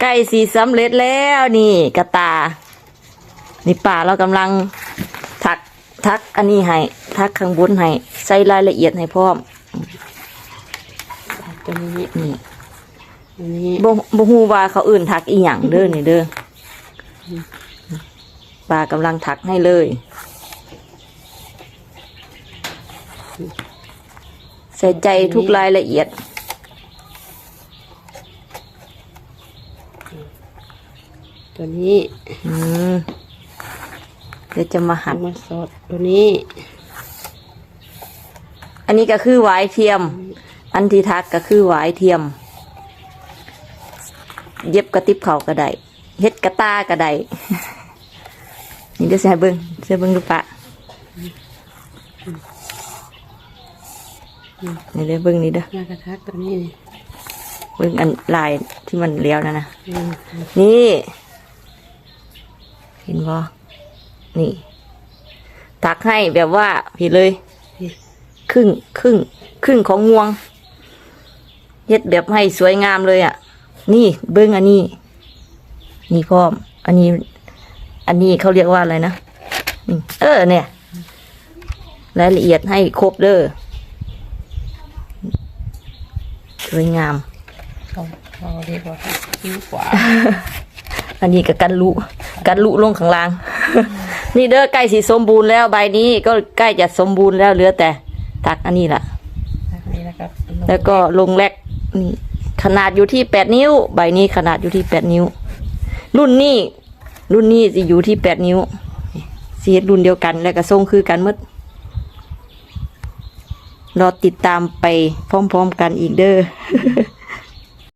ใกล้สีสำเร็จแล้วนี่กระตา นี่ป่าเรากำลังทักทักอันนี้ให้ทักข้างบนให้ใส่รายละเอียดให้พร้อมตัวนี้นี่ตัวนี้บ่บ่ฮู้ว่าเขาอื่นทักอีหยังเด้อนี่เด้อป่ากำลังทักให้เลยใส่ใจทุกรายละเอียด ตัวนี้อืมเดี๋ยวจะมาหัเอาดมาสอดตัวนี้ อันนี้ก็คือหวายเทียม อันที่ทักก็คือหวายเทียม เย็บกระติบเข่าก็ได้เฮ็ดกระตาก็ได้นี่เดี๋ยวสิให้เบิ้งเสียเบิ้งดูปะนี่เดี๋ยวเบิ้งนี่เด้อมากระทักตัวนี้นี่ เบิ้งอันลายที่มันเลี้ยวนะนะอืมนี่ เห็นบ่นี่ทักให้แบบว่าผิดเลยนี่ครึ่งครึ่งครึ่งของงวงเฮ็ดแบบให้สวยงามเลยอะ นี่เบิ้งอันนี้ นี่พร้อม อันนี้ อันนี้เขาเรียกว่าอะไรนะนี่เออ เนี่ยรายละเอียดให้ครบเด้อสวยงาม เขาเขาเรียกว่าคิ้วขวา อันนี้ก็กันลุกันลุลงข้างล่าง นี่เด้อใกล้สิสมบูรณ์แล้วใบนี้ก็ใกล้จะสมบูรณ์แล้วเหลือแต่ตักอันนี้ล่ะทักนี้แล้วก็แล้วก็ลงแรกนี่ขนาดอยู่ที่แปดนิ้ว ใบนี้ขนาดอยู่ที่แปดนิ้ว รุ่นนี้รุ่นนี้จะอยู่ที่แปดนิ้วสีเฮ็ดรุ่นเดียวกันแล้วก็ทรงคือกันหมดรอติดตามไปพร้อมๆกันอีกเด้อ